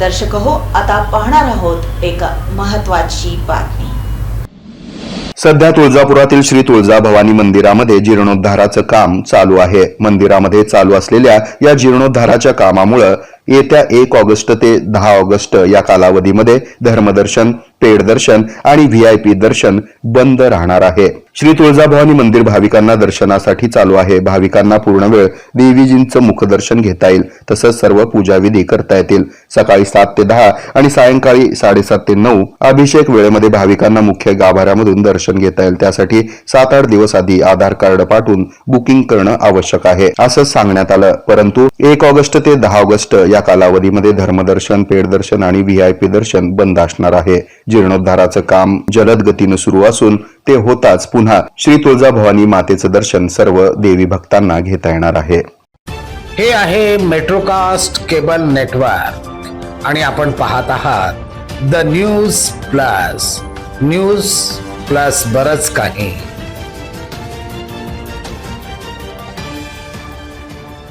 दर्शक हो आता पाहणार आहोत एक महत्वाची बातमी. सध्या तुळजापुरातील श्री तुळजा भवानी मंदिरामध्ये जीर्णोद्धाराचं काम चालू आहे. मंदिरामध्ये चालू असलेल्या या जीर्णोद्धाराच्या कामामुळं येत्या एक ऑगस्ट ते दहा ऑगस्ट या कालावधीमध्ये धर्मदर्शन पेड दर्शन आणि व्ही दर्शन बंद राहणार आहे. श्री तुळजाभवानी मंदिर भाविकांना दर्शनासाठी चालू आहे. भाविकांना पूर्ण वेळ देवीजींचं मुखदर्शन घेता येईल. तसंच सर्व पूजाविधी करता येतील. सकाळी सात ते दहा आणि सायंकाळी साडेसात ते नऊ अभिषेक वेळेमध्ये भाविकांना मुख्य गाभाऱ्यामधून दर्शन घेता येईल. त्यासाठी सात आठ दिवस आधी आधार कार्ड पाठवून बुकिंग करणं आवश्यक आहे. असं सांगण्यात आलं. परंतु एक ऑगस्ट ते दहा ऑगस्ट या कालावधीमध्ये धर्मदर्शन पेडदर्शन आणि व्हीआयपी दर्शन बंद असणार आहे. जीर्णोद्धाराचं काम जलद गतीनं सुरू असून ते होताच पुन्हा श्री तुळजाभवानी मातेचं दर्शन सर्व देवी भक्तांना घेता येणार आहे. हे आहे मेट्रोकास्ट केबल नेटवर्क आणि आपण पाहत आहात the news plus. News plus बरच काही.